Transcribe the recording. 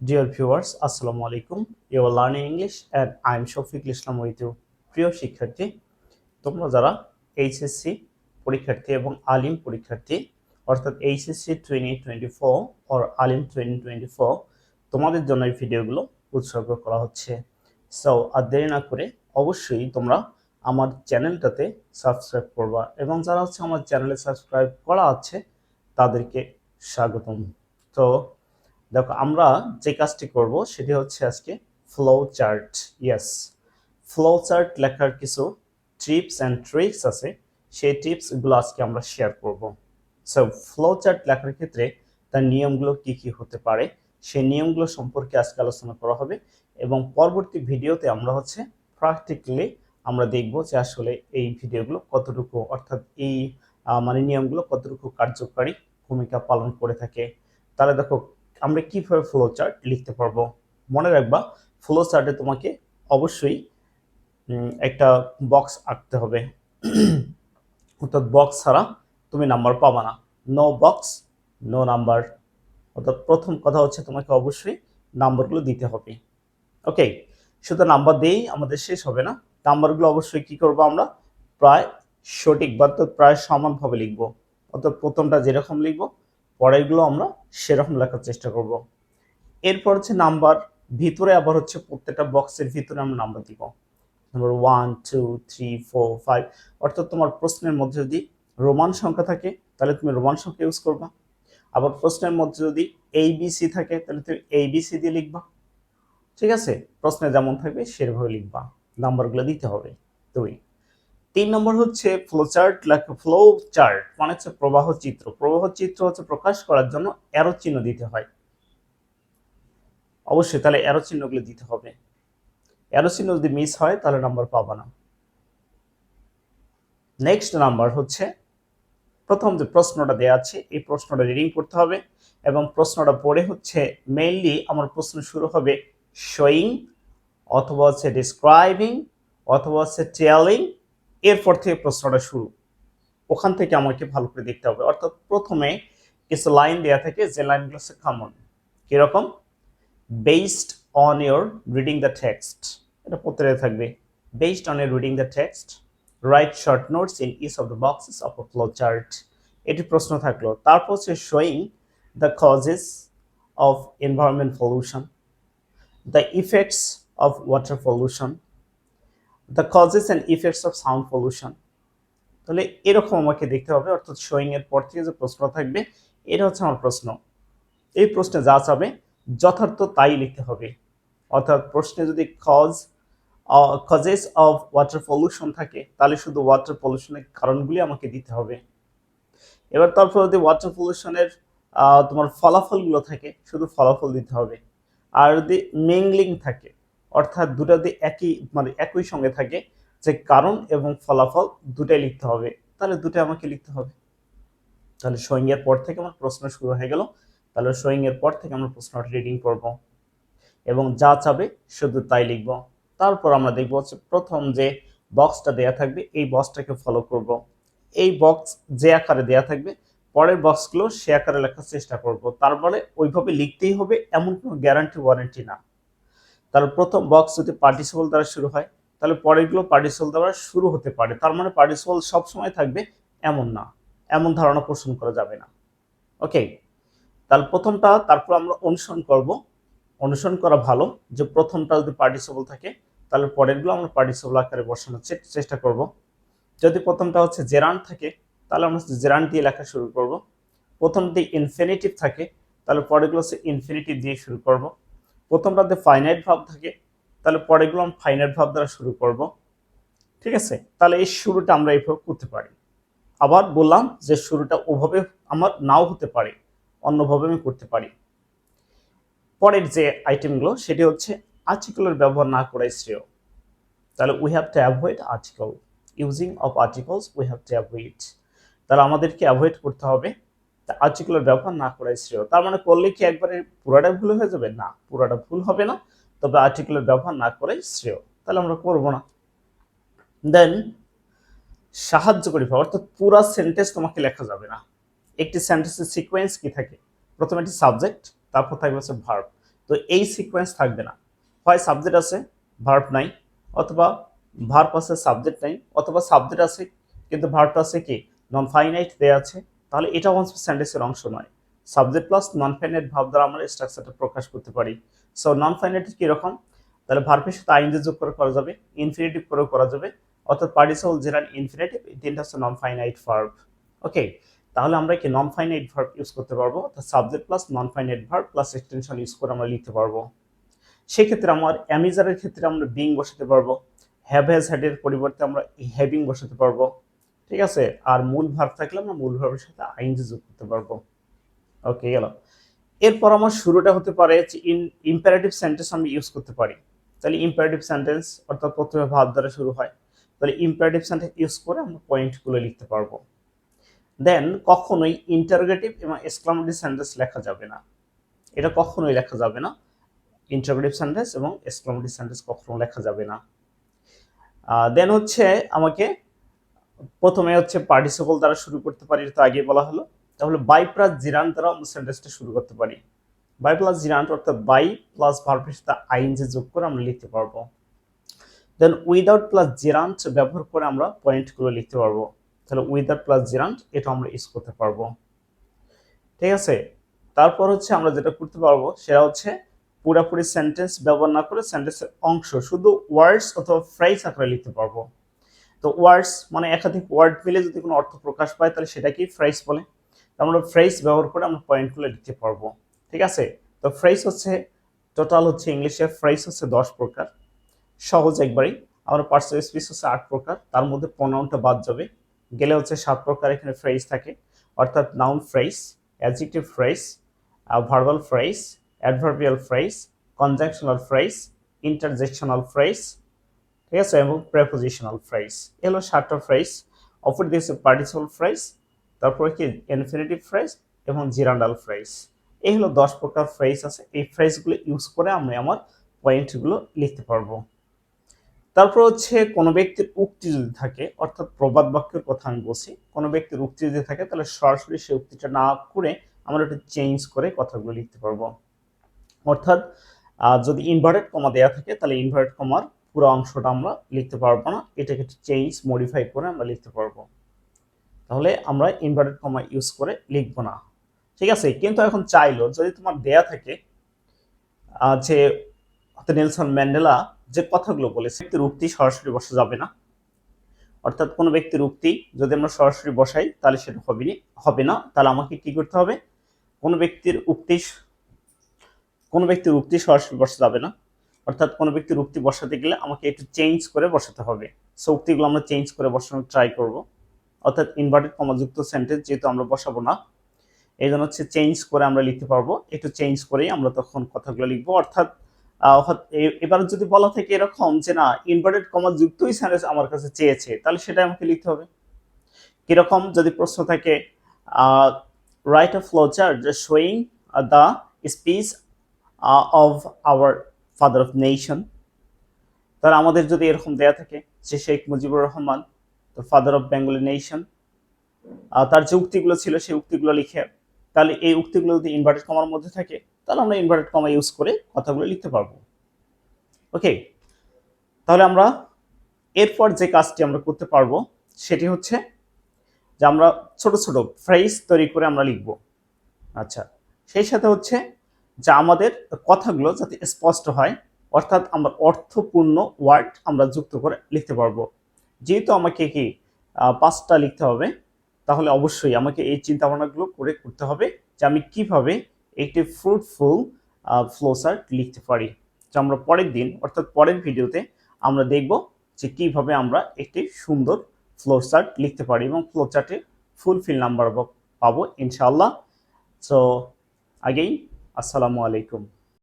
Dear viewers, Assalamu alaikum. You are learning English and I am Shafiq Islam with you. প্রিয় শিক্ষার্থী তোমরা যারা HSC পরীক্ষার্থী এবং আলিম পরীক্ষার্থী অর্থাৎ HSC twenty twenty four or Alim twenty twenty four তোমাদের জন্য এই ভিডিওগুলো উৎসর্গ করা হচ্ছে সো আর দেরি না করে অবশ্যই তোমরা আমার চ্যানেলটাতে সাবস্ক্রাইব করবা এবং যারা হচ্ছে আমার চ্যানেলে সাবস্ক্রাইব করা আছে তাদেরকে স্বাগতম তো দেখো, আমরা যে কাজটি করব সেটি হচ্ছে আজকে flow chart yes flow chart লেখার কিছু টিপস অ্যান্ড ট্রিক্স আছে। সেই টিপসগুলো আজকে আমরা শেয়ার করব। সো ফ্লো চার্ট লেখার ক্ষেত্রে তার নিয়মগুলো কি কি হতে পারে, সেই নিয়মগুলো সম্পর্কে আজকে আলোচনা করা হবে এবং পরবর্তী ভিডিওতে আমরা হচ্ছে প্র্যাকটিক্যালি আমরা দেখব যে আসলে এই ভিডিওগুলো কতটুকু, অর্থাৎ এই মানে নিয়মগুলো কতটুকু কার্যকারী ভূমিকা পালন করে থাকে। তাহলে দেখো আমরা কীভাবে ফ্লো চার্ট লিখতে পারব? মনে রাখবা ফ্লো চার্টে তোমাকে অবশ্যই একটা বক্স আঁকতে হবে। অর্থাৎ বক্স ছাড়া তুমি নাম্বার পাবা না। নো বক্স নো নাম্বার অর্থাৎ প্রথম কথা হচ্ছে তোমাকে অবশ্যই নাম্বারগুলো দিতে হবে। ওকে শুধু নাম্বার দিয়েই আমাদের শেষ হবে না। নাম্বারগুলো অবশ্যই কি করব আমরা? প্রায় সঠিক বা প্রায় সমানভাবে লিখব। অর্থাৎ প্রথমটা যেরকম লিখব পরেরগুলো আমরা সেরকম লেখার চেষ্টা করব। এরপর হচ্ছে নাম্বার, ভিতরে আবার হচ্ছে প্রত্যেকটা বক্সের ভিতরে আমরা নাম্বার দিব। Number one two three four five অর্থাৎ তোমার প্রশ্নের মধ্যে যদি রোমান সংখ্যা থাকে, তাহলে তুমি রোমান সংখ্যা ইউজ করবা। আবার প্রশ্নের মধ্যে যদি এই বিসি থাকে, তাহলে তুমি এই বিসি দিয়ে লিখবা। ঠিক আছে? প্রশ্নে যেমন থাকবে, সেভাবে লিখবা। নাম্বারগুলো দিতে হবে। দুই। তিন নম্বর হচ্ছে flow chart like flow chart মানে হচ্ছে প্রবাহ চিত্র। প্রবাহ চিত্র হচ্ছে প্রকাশ করার জন্য অ্যারো চিহ্ন দিতে হয়। অবশ্যই, তাহলে অ্যারো চিহ্নগুলো দিতে হবে। অ্যারো চিহ্ন যদি মিস হয়, তাহলে নাম্বার পাবা না। নেক্সট নাম্বার হচ্ছে, প্রথম যে প্রশ্নটা দেওয়া আছে, এই প্রশ্নটা রিডিং করতে হবে এবং প্রশ্নটা পড়ে হচ্ছে মেইনলি আমার প্রশ্ন শুরু হবে শোয়িং অথবা হচ্ছে ডিসক্রাইবিং অথবা হচ্ছে টেলিং এরপর থেকে প্রশ্নটা শুরু। ওখান থেকে আমাকে ভালো করে দেখতে হবে। অর্থাৎ প্রথমে কিছু লাইন দেওয়া থাকে, যে লাইনগুলো হচ্ছে কমন কীরকম? Based on your reading the text এটা প্রত্যেকে থাকবে। Based on your reading the text write short notes in each of the boxes of a flow chart এটি প্রশ্ন থাকল। তারপর হচ্ছে showing the causes of environment pollution the effects of water pollution the causes and effects of sound pollution তাহলে এরকম আমাকে দেখতে হবে, অর্থাৎ শোয়িং এর পর থেকে যে প্রশ্ন থাকবে, এটা হচ্ছে আমার প্রশ্ন। এই প্রশ্নে যা চাবে, যথার্থ তাই লিখতে হবে। অর্থাৎ প্রশ্নে যদি cause causes of water pollution থাকে, তাহলে শুধু ওয়াটার পলিউশনের কারণগুলি আমাকে দিতে হবে। এবার তারপর যদি ওয়াটার পলিউশনের তোমার ফলাফলগুলো থাকে, শুধু ফলাফল দিতে হবে। আর যদি মিংলিং থাকে অর্থাৎ দুটো যদি একই মানে একই সঙ্গে থাকে, যে কারণ এবং ফলাফল দুটাই লিখতে হবে, তাহলে দুটাই আমাকে লিখতে হবে। তাহলে শোয়িং এর পর থেকে আমার প্রশ্ন শুরু হয়ে গেল, তাহলে শোয়িং এর পর থেকে আমরা প্রশ্নটা রিডিং করব। এবং যা চাবে শুধু তাই লিখব। তারপর আমরা দেখব হচ্ছে প্রথম যে বক্সটা দেয়া থাকবে, এই বক্সটাকে ফলো করব। এই বক্স যে আকারে দেয়া থাকবে, পরের বক্সগুলো সে আকারে লেখার চেষ্টা করব। তারপরে ওইভাবে লিখতেই হবে, এমন কোনো গ্যারান্টি ওয়ারেন্টি না। তাহলে প্রথম বক্স যদি পার্টিসিপল দ্বারা শুরু হয়, তাহলে পরেরগুলো পার্টিসিপল দ্বারা শুরু হতে পারে। তার মানে পার্টিসিপল সবসময় থাকবে এমন না, এমন ধারণা পোষণ করা যাবে না। ওকে তাহলে প্রথমটা, তারপর আমরা অনুসরণ করব। অনুসরণ করা ভালো, যে প্রথমটা যদি পার্টিসিপল থাকে, তাহলে পরেরগুলো আমরা পার্টিসিপল আকারে বসানোর চেষ্টা করব। যদি প্রথমটা হচ্ছে জেরান থাকে, তাহলে আমরা জেরান দিয়ে লেখা শুরু করব। প্রথমটি ইনফিনিটিভ থাকে, তাহলে পরেরগুলো হচ্ছে ইনফিনিটিভ দিয়ে শুরু করব। প্রথমটাতে ফাইনাইট ভাব থাকে, তাহলে পরেরগুলো আমরা ফাইনাইট ভাব দ্বারা শুরু করব। ঠিক আছে? তাহলে এই শুরুটা আমরা এইভাবে করতে পারি। আবার বললাম যে শুরুটা ওভাবে আমার নাও হতে পারে, অন্যভাবে আমি করতে পারি। পরের যে আইটেমগুলো সেটি হচ্ছে আর্টিকেলের ব্যবহার না করাই শ্রেয়। তাহলে we have to avoid article using of articles we have to avoid তাহলে আমাদেরকে অ্যাভয়েড করতে হবে। আর্টিকেলের ব্যবহার না করাই শ্রেয়। তার মানে করলে কি একবারে পুরাটা ভুল হয়ে যাবে? না, পুরাটা ভুল হবে না, তবে আর্টিকুলার ব্যবহার না করাই শ্রেয়। তাহলে আমরা করব না। দেন সাহায্য করি অর্থাৎ পুরা সেন্টেন্স তোমাকে লেখা যাবে না। একটি সেন্টেন্সের সিকোয়েন্স কি থাকে? প্রথমে একটি সাবজেক্ট তারপর থাকবে হচ্ছে ভার্ব তো এই সিকোয়েন্স থাকবে না। হয় সাবজেক্ট আছে ভার্ব নাই, অথবা ভার্ব আছে সাবজেক্ট নাই, অথবা সাবজেক্ট আছে, কিন্তু ভার্বটা আছে কি? নন ফাইনাইট দেয়া আছে। তাহলে এটা অংশ সেন্টেন্সের অংশ নয়। সাবজেক্ট প্লাস নন ফাইনাইট ভাব দ্বারা আমরা স্ট্রাকচারটা প্রকাশ করতে পারি। সো নন ফাইনাইট কীরকম? তাহলে ভার্বের সাথে আইনজে যোগ করে করা যাবে ইনফিনিটিভ করেও করা যাবে, অর্থাৎ পার্টিসিপল জেরান ইনফিনিটিভ তিনটা হচ্ছে নন ফাইনাইট ভার্ব ওকে তাহলে আমরা কি নন ফাইনাইট ভার্ব ইউজ করতে পারব, অর্থাৎ subject plus non finite verb plus extension use করে আমরা লিখতে পারব। সেক্ষেত্রে আমার অ্যামিজারের ক্ষেত্রে আমরা বিং বসাতে পারব হ্যাভ হ্যাজ হ্যাডের পরিবর্তে আমরা হ্যাভিং বসাতে পারব। ঠিক আছে? আর মূল ভার্ব থাকলে আমরা মূল ভার্বের সাথে আইনজি যোগ করতে পারব। ওকে গেল। এরপর আমার শুরুটা হতে পারে ইন ইম্পারেটিভ সেন্টেন্স আমি ইউজ করতে পারি। তাহলে ইম্পারেটিভ সেন্টেন্স অর্থাৎ প্রথমে ভাব দ্বারা শুরু হয়। তাহলে ইম্পারেটিভ সেন্টেন্স ইউজ করে আমরা পয়েন্টগুলো লিখতে পারব। দেন কখনোই ইন্টারোগেটিভ এবং এক্সক্লামেটিভ সেন্টেন্স লেখা যাবে না। এটা কখনোই লেখা যাবে না। ইন্টারোগেটিভ সেন্টেন্স এবং এক্সক্লামেটিভ সেন্টেন্স কখনো লেখা যাবে না। দেন হচ্ছে আমাকে প্রথমে হচ্ছে পার্টিসিপল দ্বারা শুরু করতে পারি তো আগে বলা হলো। তাহলে বাই প্লাস জিরান দ্বারা আমরা সেন্টেন্সটা শুরু করতে পারি। বাই প্লাস জিরান অর্থাৎ বাই প্লাস ভার্বের সাথে আইনজে যোগ করে আমরা লিখতে পারব। দেন উইদাউট প্লাস জিরান্ট ব্যবহার করে আমরা পয়েন্টগুলো লিখতে পারব। তাহলে উইদাউট প্লাস জিরান্ট এটা আমরা ইউজ করতে পারব। ঠিক আছে? তারপর হচ্ছে আমরা যেটা করতে পারব, সেটা হচ্ছে পুরাপুরি সেন্টেন্স ব্যবহার না করে সেন্টেন্সের অংশ, শুধু ওয়ার্ডস অথবা ফ্রাইজ আকারে লিখতে পারব। তো ওয়ার্ডস মানে একাধিক ওয়ার্ড মিলে যদি কোনো অর্থ প্রকাশ পায়, তাহলে সেটাকেই ফ্রাইজ বলে। আমরা ফ্রেজ ব্যবহার করে আমরা পয়েন্টগুলো লিখতে পারব। ঠিক আছে? তো ফ্রেজ হচ্ছে টোটাল হচ্ছে ইংলিশে ফ্রেজ হচ্ছে দশ প্রকার। সহজ একবারই। আমরা পার্সেল স্পিচ হচ্ছে আট প্রকার। তার মধ্যে প্রনাউনটা বাদ যাবে। গেলে হচ্ছে সাত প্রকার এখানে ফ্রেজ থাকে। অর্থাৎ noun phrase adjective phrase verbal phrase adverbial phrase conjunctional phrase interjectional phrase ঠিক আছে এবং প্রেপোজিশনাল ফ্রেজ এগুলো সাতটা ফ্রেজ অপর দিয়েছে পার্টিসিপাল ফ্রেজ তারপরে কি? ইনফিনিটিভ ফ্রেজ এবং জিরান্ডাল ফ্রেজ এই হলো দশ প্রকার ফ্রেজ আছে। এই ফ্রেজগুলো ইউজ করে আমি আমার পয়েন্টগুলো লিখতে পারব। তারপর হচ্ছে কোনো ব্যক্তির উক্তি যদি থাকে, অর্থাৎ প্রবাদ বাক্যের কথা আমি বলছি, কোনো ব্যক্তির উক্তি যদি থাকে, তাহলে সরাসরি সেই উক্তিটা না করে আমরা একটু চেঞ্জ করে কথাগুলো লিখতে পারব। অর্থাৎ যদি ইনভার্টেড কমা দেওয়া থাকে, তাহলে ইনভার্টেড কমার পুরো অংশটা আমরা লিখতে পারব না। এটাকে চেঞ্জ মডিফাই করে আমরা লিখতে পারব। তাহলে আমরা ইনভার্টেড কমা ইউজ করে লিখব না। ঠিক আছে? কিন্তু এখন চাইলো, যদি তোমার দেয়া থাকে যে নেলসন ম্যান্ডেলা যে কথাগুলো বলেছে ব্যক্তির উক্তি সরাসরি বসা যাবে না। অর্থাৎ কোনো ব্যক্তির উক্তি যদি আমরা সরাসরি বসাই, তাহলে সেটা হবে হবে না। তাহলে আমাকে কি করতে হবে? কোনো ব্যক্তির উক্তি, কোনো ব্যক্তির উক্তি সরাসরি বসা যাবে না। অর্থাৎ কোনো ব্যক্তির উক্তি বসাতে গেলে আমাকে একটু চেঞ্জ করে বসাতে হবে। সো উক্তিগুলো আমরা চেঞ্জ করে বসানোর ট্রাই করব। অর্থাৎ ইনভার্টেড কমাযুক্ত সেন্টেন্স যেহেতু আমরা বসাবো না এই জন্য হচ্ছে চেঞ্জ করে আমরা লিখতে পারব। একটু চেঞ্জ করেই আমরা তখন কথাগুলো লিখব। অর্থাৎ এবার যদি বলা থাকে এরকম যে না ইনভার্টেড কমা যুক্তই সেন্টেন্স আমার কাছে চেয়েছে, তাহলে সেটা আমাকে লিখতে হবে। কীরকম যদি প্রশ্ন থাকে write of flowchart showing the speech of our father of nation তাহলে আমাদের যদি এরকম দেয়া থাকে যে শেখ মুজিবুর রহমান তো ফাদার অফ বেঙ্গলি নেশন তার যে উক্তিগুলো ছিল, সেই উক্তিগুলো লিখে, তাহলে এই উক্তিগুলো যদি ইনভার্টেড কমার মধ্যে থাকে, তাহলে আমরা ইনভার্টেড কমা ইউজ করে কথাগুলো লিখতে পারব। ওকে তাহলে আমরা এরপর যে কাজটি আমরা করতে পারব, সেটি হচ্ছে যে আমরা ছোট ছোট ফ্রেজ তৈরি করে আমরা লিখব। আচ্ছা সেই সাথে হচ্ছে যে আমাদের কথাগুলো যাতে স্পষ্ট হয়, অর্থাৎ আমরা অর্থপূর্ণ ওয়ার্ড আমরা যুক্ত করে লিখতে পারব। যেহেতু আমাকে কি পাঁচটা লিখতে হবে, তাহলে অবশ্যই আমাকে এই চিন্তা ভাবনাগুলো করে করতে হবে যে আমি কীভাবে একটি ফ্রুটফুল ফ্লোচার্ট লিখতে পারি। যা আমরা পরের দিন, অর্থাৎ পরের ভিডিওতে আমরা দেখব যে কীভাবে আমরা একটি সুন্দর ফ্লোচার্ট লিখতে পারি এবং ফ্লোচার্টে ফুলফিল নাম্বার পাবো, ইনশাআল্লাহ। সো আগেই আসসালামু আলাইকুম।